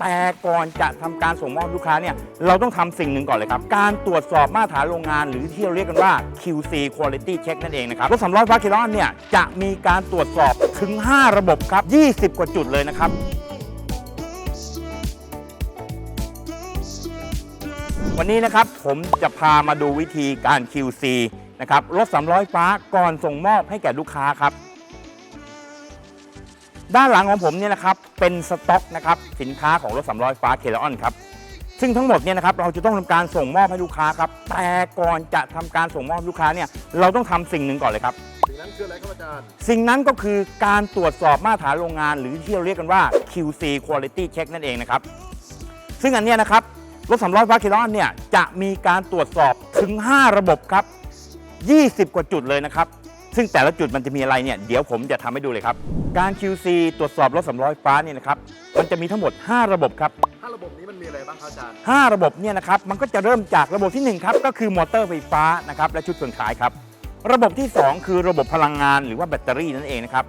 แต่ก่อนจะทำการส่งมอบลูกค้าเนี่ยเราต้องทำสิ่งหนึ่งก่อนเลยครับ การตรวจสอบมาตรฐานโรงงาน หรือที่เราเรียกกันว่า QC Quality Check นั่นเองนะครับรถสำล้อฟ้าคิลอนเนี่ยจะมีการตรวจสอบถึง 5 ระบบครับ 20 กว่าจุดเลยนะครับวันนี้นะครับผมจะพามาดูวิธีการ QC นะครับรถ300ฟ้าก่อนส่งมอบให้แก่ลูกค้าครับ ด้านหลังของผมเนี่ยนะครับเป็นสต็อกนะครับสินค้าของรถ300ฟ้าเคลออนครับซึ่งทั้งหมดเนี่ยนะครับเราจะต้องทำการส่งมอบให้ลูกค้าครับแต่ก่อนจะทำการส่งมอบลูกค้าเนี่ยเราต้องทำสิ่งหนึ่งก่อนเลยครับสิ่งนั้นคืออะไรครับอาจารย์สิ่งนั้นก็คือการตรวจสอบมาตรฐานโรงงาน หรือที่เราเรียกกันว่า QC Quality Check นั่นเองนะครับซึ่งอันเนี้ยนะครับรถ300ฟ้าคิลอนเนี่ยจะมีการตรวจสอบถึง 5 ระบบครับ 20 กว่าจุดเลยนะครับ ซึ่งแต่ละจุดมันจะมีอะไรเนี่ยเดี๋ยวผมจะทำให้ดูเลยครับ การ QC ตรวจสอบรถ300ฟ้าเนี่ยนะครับมันจะมีทั้งหมด 5 ระบบครับถ้าระบบนี้มันมีอะไรบ้างครับอาจารย์5ระบบเนี่ยนะครับมันก็จะเริ่มจากระบบที่1ครับก็คือมอเตอร์ไฟฟ้านะครับและชุดเครื่องฉายครับระบบที่ 2 คือระบบพลังงานหรือว่าแบตเตอรี่นั่นเองนะครับ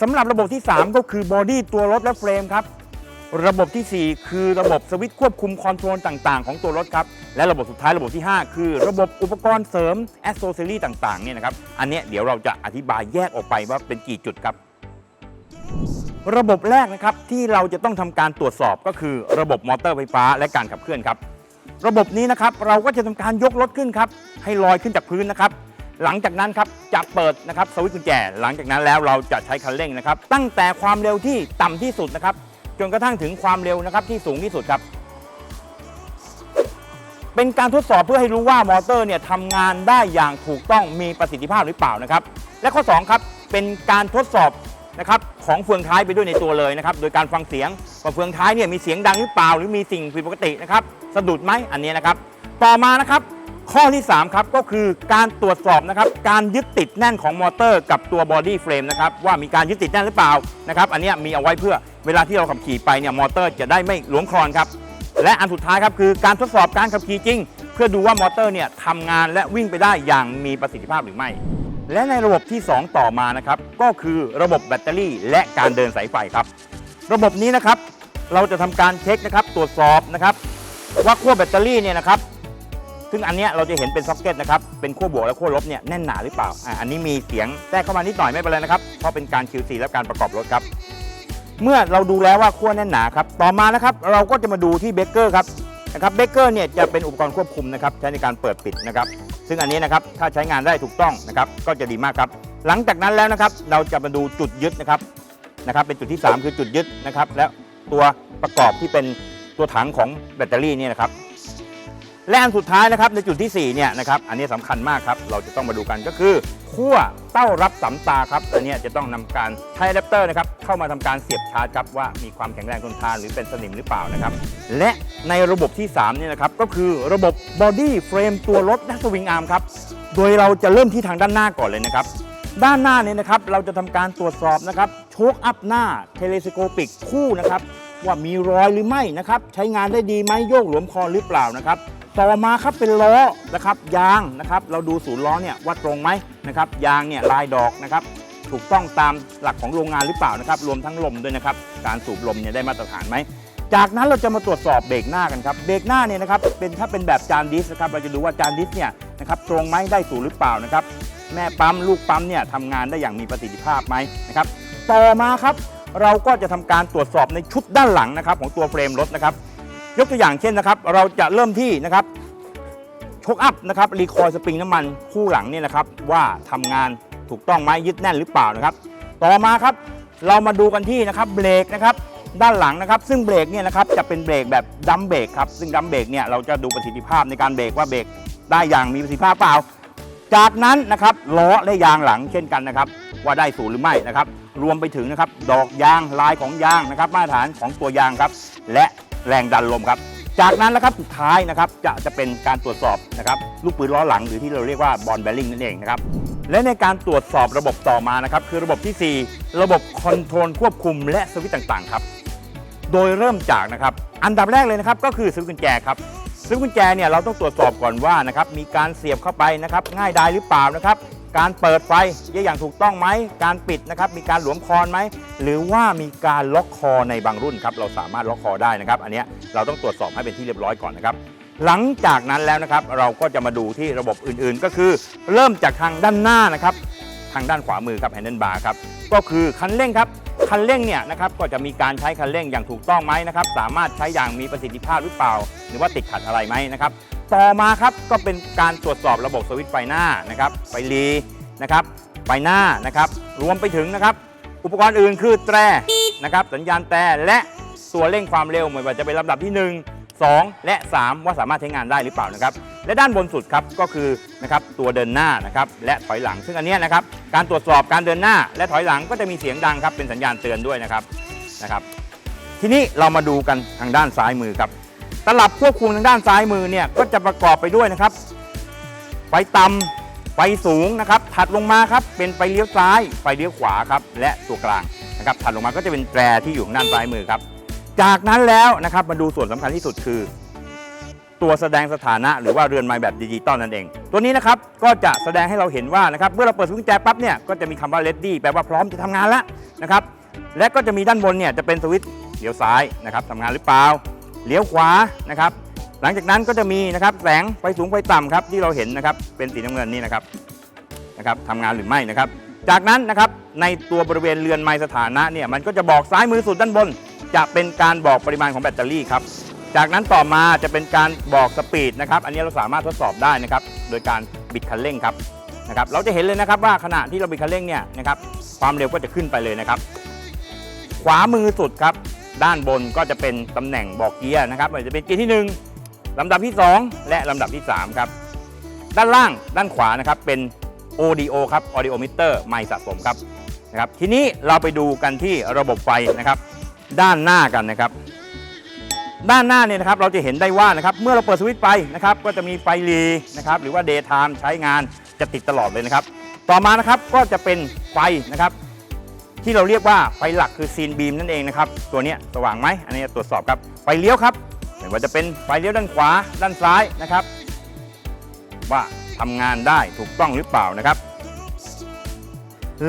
สำหรับระบบที่ 3 ก็คือบอดี้ตัวรถและเฟรมครับ ระบบทีสี่ 4 คือระบบสวิตช์ควบคุมคอนโทรลต่างๆ ของตัวรถครับ และระบบสุดท้ายระบบที่ 5 คือระบบอุปกรณ์เสริมแอสโซเซอรี่ต่างๆเนี่ยนะครับ อันเนี้ยเดี๋ยวเราจะอธิบายแยกออกไปว่าเป็นกี่จุดครับ ระบบแรกนะครับที่เราจะต้องทำการตรวจสอบก็คือระบบมอเตอร์ไฟฟ้าและการขับเคลื่อนครับ ระบบนี้นะครับเราก็จะทำการยกรถขึ้นครับ ให้ลอยขึ้นจากพื้นนะครับ หลังจากนั้นครับจะเปิดนะครับสวิตช์กุญแจ หลังจากนั้นแล้วเราจะใช้คันเร่งนะครับ ตั้งแต่ความเร็วที่ต่ำที่สุดนะครับ จนกระทั่งถึงความเร็วนะครับที่สูงที่สุดครับ เป็นการทดสอบเพื่อให้รู้ว่ามอเตอร์เนี่ยทำงานได้อย่างถูกต้องมีประสิทธิภาพหรือเปล่านะครับ และข้อ 2 ครับ เป็นการทดสอบนะครับของเฟืองท้ายไปด้วยในตัวเลยนะครับ โดยการฟังเสียงว่าเฟืองท้ายเนี่ยมีเสียงดังหรือเปล่า หรือมีสิ่งผิดปกตินะครับสะดุดไหมอันนี้นะครับ ต่อมานะครับข้อที่ 3 ครับ ก็คือการตรวจสอบนะครับ การยึดติดแน่นของมอเตอร์กับตัวบอดี้เฟรมนะครับ ว่ามีการยึดติดแน่นหรือเปล่านะครับ อันนี้มีเอาไว้เพื่อ เวลาที่เราขับขี่ไปเนี่ยมอเตอร์จะได้ไม่หลวมคลอนครับ และอันสุดท้ายครับคือการทดสอบการขับขี่จริง เพื่อดูว่ามอเตอร์เนี่ยทำงานและวิ่งไปได้อย่างมีประสิทธิภาพหรือไม่ และในระบบที่ 2 ต่อมานะครับก็คือระบบแบตเตอรี่ และการเดินสายไฟครับ ระบบนี้นะครับเราจะทำการเช็คนะครับตรวจสอบนะครับว่าขั้วแบตเตอรี่เนี่ยนะครับซึ่งอันนี้เราจะเห็นเป็นซ็อกเก็ตนะครับ เป็นขั้วบวกและขั้วลบเนี่ยแน่นหนาหรือเปล่า อ่า อันนี้มีเสียงแทรกเข้ามานิดหน่อยไม่เป็นไรนะครับ เพราะเป็นการ QC และการประกอบรถครับ เมื่อเราดูแล้วว่าขั้วแน่นหนาครับต่อมานะครับเราก็จะมาดูที่เบเกอร์ครับนะครับเบเกอร์เนี่ยจะเป็นอุปกรณ์ควบคุมนะครับใช้ในการเปิดปิดนะครับ ซึ่งอันนี้นะครับถ้าใช้งานได้ถูกต้องนะครับก็จะดีมากครับ หลังจากนั้นแล้วนะครับเราจะมาดูจุดยึดนะครับนะครับ เป็นจุดที่ 3 คือจุดยึดนะครับ แล้วตัวประกอบที่เป็นตัวถังของแบตเตอรี่เนี่ยนะครับ และอันสุดท้ายนะครับในจุดที่4เนี่ยนะครับอันนี้สำคัญมากครับเราจะต้องมาดูกันก็คือขั้วเต้ารับสำตาครับอันนี้จะต้องนำการใช้อะแดปเตอร์นะครับเข้ามาทำการเสียบชาร์จครับว่ามีความแข็งแรงทนทานหรือเป็นสนิมหรือเปล่านะครับและในระบบที่3เนี่ยนะครับก็คือระบบบอดี้เฟรมตัวรถและสวิงอาร์มครับโดยเราจะเริ่มที่ทางด้านหน้าก่อนเลยนะครับด้านหน้าเนี่ยนะครับเราจะทำการตรวจสอบนะครับโชคอัพหน้าเทเลสโคปิกคู่นะครับ ว่ามีรอยหรือไม่นะครับ ใช้งานได้ดีไหมโยกหลวมคอหรือเปล่านะครับ ต่อมาครับเป็นล้อนะครับ ยางนะครับ เราดูศูนย์ล้อเนี่ยว่าตรงไหมนะครับ ยางเนี่ยลายดอกนะครับ ถูกต้องตามหลักของโรงงานหรือเปล่านะครับ รวมทั้งลมด้วยนะครับ การสูบลมเนี่ยได้มาตรฐานไหมจากนั้นเราจะมาตรวจสอบเบรกหน้ากันครับ เบรกหน้าเนี่ยนะครับ เป็นถ้าเป็นแบบจานดิสนะครับ เราจะดูว่าจานดิสเนี่ยนะครับตรงไหมได้สูงหรือเปล่านะครับ แม่ปั๊มลูกปั๊มเนี่ยทำงานได้อย่างมีประสิทธิภาพไหมนะครับ ต่อมาครับ เราก็จะทำการตรวจสอบในชุดด้านหลังนะครับของตัวเฟรมรถนะครับ ยกตัวอย่างเช่นนะครับ เราจะเริ่มที่นะครับชกอัพนะครับรีคอยสปริงน้ำมันคู่หลังเนี่ยนะครับ ว่าทำงานถูกต้องไหมยึดแน่นหรือเปล่านะครับ ต่อมาครับเรามาดูกันที่นะครับเบรกนะครับด้านหลังนะครับ ซึ่งเบรกเนี่ยนะครับจะเป็นเบรกแบบดัมเบรกครับซึ่งดัมเบรกเนี่ยเราจะดูประสิทธิภาพในการเบรกว่าเบรกได้อย่างมีประสิทธิภาพเปล่า จากนั้นนะครับล้อและยางหลังเช่นกันนะครับ ว่าได้สูงหรือไม่นะครับ รวมไปถึงนะครับดอกยางลายของยางนะครับ มาตรฐานของตัวยางครับ และแรงดันลมครับจากนั้นนะครับสุดท้ายนะครับจะจะเป็นการตรวจสอบนะครับลูกปืนล้อหลังหรือที่เราเรียกว่าบอลแบริ่งนั่นเองนะครับและในการตรวจสอบระบบต่อมานะครับคือระบบทีสี่ 4 ระบบคอนโทรลควบคุมและสวิตต่างๆครับโดยเริ่มจากนะครับอันดับแรกเลยนะครับก็คือสวิตกุญแจครับสวิตกุญแจเนี่ยเราต้องตรวจสอบก่อนว่านะครับมีการเสียบเข้าไปนะครับง่ายดายหรือเปล่านะครับ การเปิดไฟอย่างถูกต้องไหม การปิดนะครับ มีการหลวมคอนไหม หรือว่ามีการล็อกคอในบางรุ่นครับ เราสามารถล็อกคอได้นะครับ อันนี้เราต้องตรวจสอบให้เป็นที่เรียบร้อยก่อนนะครับ หลังจากนั้นแล้วนะครับ เราก็จะมาดูที่ระบบอื่นๆ ก็คือ เริ่มจากทางด้านหน้านะครับ ทางด้านขวามือครับแฮนเดิลบาร์ครับ ก็คือคันเร่งครับคันเร่งเนี่ยนะครับก็จะมีการใช้คันเร่งอย่างถูกต้องไหมนะครับ สามารถใช้อย่างมีประสิทธิภาพหรือเปล่า หรือว่าติดขัดอะไรไหมนะครับ ต่อมาครับก็เป็นการตรวจสอบระบบสวิตช์ไฟหน้านะครับไฟลีนะครับไฟหน้านะครับรวมไปถึงนะครับอุปกรณ์อื่นคือแตรนะครับสัญญาณแตรและตัวเร่งความเร็วไม่ว่าจะเป็นลำดับที่ 1 2 และ 3 ว่าสามารถใช้งานได้หรือเปล่านะครับและด้านบนสุดครับก็คือนะครับตัวเดินหน้านะครับและถอยหลัง ซึ่งอันนี้นะครับการตรวจสอบการเดินหน้า และถอยหลังก็จะมีเสียงดังครับเป็นสัญญาณเตือนด้วยนะครับนะครับ ทีนี้เรามาดูกันทางด้านซ้ายมือครับ ตลับควบคุมทางด้านซ้ายมือเนี่ยก็จะประกอบไปด้วยนะครับ ไฟต่ำไฟสูงนะครับ ถัดลงมาครับเป็นไฟเลี้ยวซ้ายไฟเลี้ยวขวาครับและตัวกลางนะครับถัดลงมาก็จะเป็นแตรที่อยู่ทางด้านซ้ายมือครับ จากนั้นแล้วนะครับมาดูส่วนสำคัญที่สุดคือ ตัวแสดงสถานะหรือว่าเรือนไม้แบบดิจิตอลนั่นเอง ตัวนี้นะครับก็จะแสดงให้เราเห็นว่านะครับเมื่อเราเปิดสวิตช์กุญแจปั๊บเนี่ยก็จะมีคำว่า ready แปลว่าพร้อมจะทำงานแล้วนะครับและก็จะมีด้านบนเนี่ยจะเป็นสวิตช์เลี้ยวซ้ายนะครับทำงานหรือเปล่า เลี้ยวขวานะครับ หลังจากนั้นก็จะมีนะครับแสงไฟสูงไฟต่ำครับที่เราเห็นนะครับเป็นสีน้ำเงินนี่นะครับนะครับทำงานหรือไม่นะครับ จากนั้นนะครับในตัวบริเวณเรือนไม้สถานะเนี่ยมันก็จะบอกซ้ายมือสุดด้านบน จะเป็นการบอกปริมาณของแบตเตอรี่ครับจากนั้นต่อมาจะเป็นการบอกสปีดนะครับ อันนี้เราสามารถทดสอบได้นะครับ โดยการบิดคันเร่งครับนะครับ เราจะเห็นเลยนะครับว่าขณะที่เราบิดคันเร่งเนี่ยนะครับ ความเร็วก็จะขึ้นไปเลยนะครับ ขวามือสุดครับ ด้านบนก็จะเป็นตำแหน่งบอกเกียร์นะครับอาจจะเป็นเกียร์ที่ 1 ลำดับที่ 2 และลำดับที่ 3 ครับ ด้านล่างด้านขวานะครับเป็น audio ครับ audio meter ไมค์สะสมครับนะครับทีนี้เราไปดูกันที่ระบบไฟนะครับ ด้านหน้ากันนะครับ ด้านหน้าเนี่ยนะครับเราจะเห็นได้ว่านะครับเมื่อเราเปิดสวิตช์ไปนะครับก็จะมีไฟรีนะครับหรือว่า day time ใช้งานจะติดตลอดเลยนะครับ ต่อมานะครับก็จะเป็นไฟนะครับ ที่เราเรียกว่าไฟหลักคือซีนบีมนั่นเองนะครับ ตัวนี้สว่างไหมอันนี้ตรวจสอบครับ ไฟเลี้ยวครับไม่ว่าจะเป็นไฟเลี้ยวด้านขวาด้านซ้ายนะครับ ว่าทำงานได้ถูกต้องหรือเปล่านะครับ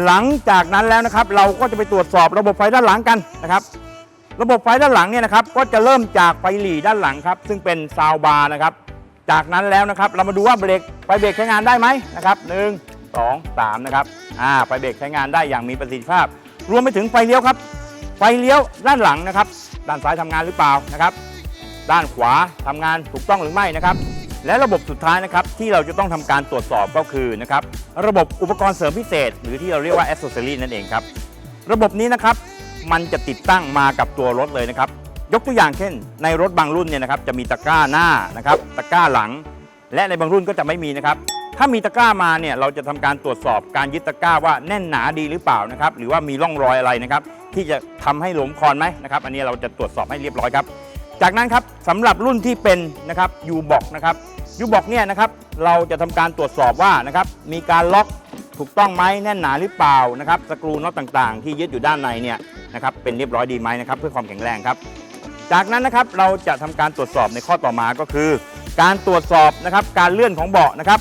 หลังจากนั้นแล้วนะครับ เราก็จะไปตรวจสอบระบบไฟด้านหลังกันนะครับ ระบบไฟด้านหลังเนี่ยนะครับ ก็จะเริ่มจากไฟหลีด้านหลังครับ ซึ่งเป็นซาวบาร์นะครับ จากนั้นแล้วนะครับ เรามาดูว่าเบรกไฟเบรกใช้งานได้ไหมนะครับหนึ่ง สองสามนะครับอ่าไฟเบรกใช้งานได้อย่างมีประสิทธิภาพ รวมไปถึงไฟเลี้ยวครับ ไฟเลี้ยวด้านหลังนะครับ ด้านซ้ายทำงานหรือเปล่านะครับ ด้านขวาทำงานถูกต้องหรือไม่นะครับ และระบบสุดท้ายนะครับที่เราจะต้องทำการตรวจสอบก็คือนะครับระบบอุปกรณ์เสริมพิเศษ หรือที่เราเรียกว่า accessory นั่นเองครับระบบนี้นะครับมันจะติดตั้งมากับตัวรถเลยนะครับยกตัวอย่างเช่น ในรถบางรุ่นเนี่ยนะครับจะมีตะกร้าหน้านะครับตะกร้าหลัง และในบางรุ่นก็จะไม่มีนะครับ ถ้ามีตะกร้ามาเนี่ยเราจะทำการตรวจสอบการยึดตะกร้าว่าแน่นหนาดีหรือเปล่านะครับ หรือว่ามีร่องรอยอะไรนะครับ ที่จะทำให้หลวมคอนไหมนะครับ อันนี้เราจะตรวจสอบให้เรียบร้อยครับ จากนั้นครับสำหรับรุ่นที่เป็นนะครับยูบอกนะครับยูบอกเนี่ยนะครับเราจะทำการตรวจสอบว่านะครับมีการล็อกถูกต้องไหมแน่นหนาหรือเปล่านะครับสกรูน็อตต่างๆ ที่ยึดอยู่ด้านในเนี่ยนะครับเป็นเรียบร้อยดีไหมนะครับเพื่อความแข็งแรงครับ จากนั้นนะครับเราจะทำการตรวจสอบในข้อต่อมาก็คือ การตรวจสอบนะครับการเลื่อนของเบาะนะครับ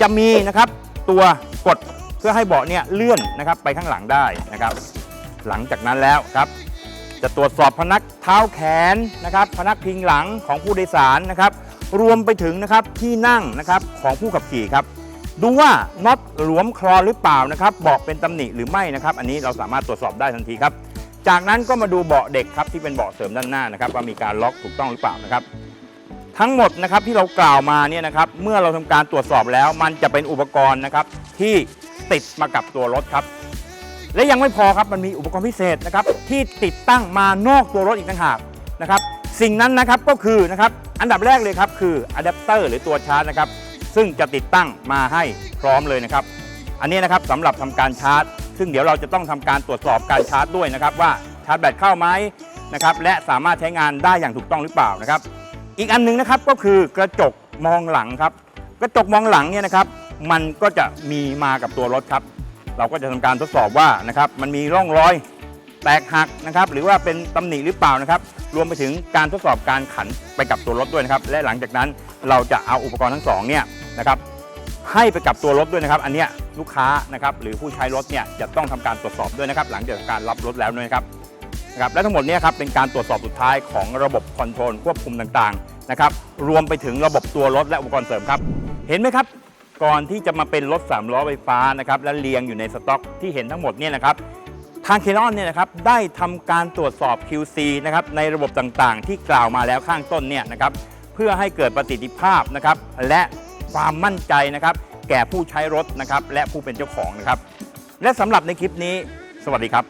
จะมีนะครับตัวกดเพื่อให้เบาะเนี่ยเลื่อนนะครับไปข้างหลังได้นะครับ หลังจากนั้นแล้วครับ จะตรวจสอบพนักเท้าแขนนะครับ พนักพิงหลังของผู้โดยสารนะครับ รวมไปถึงนะครับที่นั่งนะครับของผู้ขับขี่ครับ ดูว่าน็อตหลวมคลอหรือเปล่านะครับเบาะเป็นตำหนิหรือไม่นะครับ อันนี้เราสามารถตรวจสอบได้ทันทีครับ จากนั้นก็มาดูเบาะเด็กครับที่เป็นเบาะเสริมด้านหน้านะครับว่ามีการล็อกถูกต้องหรือเปล่านะครับ ทั้งหมดนะครับที่เรากล่าวมาเนี่ยนะครับเมื่อเราทำการตรวจสอบแล้ว มันจะเป็นอุปกรณ์นะครับที่ติดมากับตัวรถครับ และยังไม่พอครับมันมีอุปกรณ์พิเศษนะครับที่ติดตั้งมานอกตัวรถอีกต่างหากนะครับสิ่งนั้นนะครับก็คือนะครับอันดับแรกเลยครับคืออะแดปเตอร์หรือตัวชาร์จนะครับซึ่งจะติดตั้งมาให้พร้อมเลยนะครับ อันนี้นะครับสำหรับทำการชาร์จ ซึ่งเดี๋ยวเราจะต้องทำการตรวจสอบการชาร์จด้วยนะครับว่าชาร์จแบตเข้าไหมนะครับและสามารถใช้งานได้อย่างถูกต้องหรือเปล่านะครับ อีกอันหนึงนะครับก็คือกระจกมองหลังครับ กระจกมองหลังเนี่ยนะครับ มันก็จะมีมากับตัวรถครับ เราก็จะทำการทดสอบว่านะครับมันมีร่องรอยแตกหักนะครับ หรือว่าเป็นตำหนิหรือเปล่านะครับ รวมไปถึงการทดสอบการขันไปกับตัวรถด้วยนะครับ และหลังจากนั้นเราจะเอาอุปกรณ์ทั้งสองเนี่ยนะครับให้ไปกับตัวรถด้วยนะครับ อันเนี้ยลูกค้านะครับหรือผู้ใช้รถเนี่ยจะต้องทำการตรวจสอบด้วยนะครับ หลังจากการรับรถแล้วด้วยนะครับนะครับและทั้งหมดเนี้ครับเป็นการตรวจสอบสุดท้ายของระบบคอนโทรลควบคุมต่างๆ นะครับรวมไปถึงระบบตัวรถและอุปกรณ์เสริมครับ เห็นไหมครับ ก่อนที่จะมาเป็นรถ 3 ล้อไฟฟ้านะครับและเรียงอยู่ในสต็อกที่เห็นทั้งหมดเนี่ยนะครับทางเคลอนเนี่ยนะครับได้ทำการตรวจสอบ QC นะครับในระบบต่างๆ ที่กล่าวมาแล้วข้างต้นเนี่ยนะครับเพื่อให้เกิดประสิทธิภาพนะครับและความมั่นใจนะครับแก่ผู้ใช้รถนะครับและผู้เป็นเจ้าของนะครับและสำหรับในคลิปนี้ สวัสดีครับ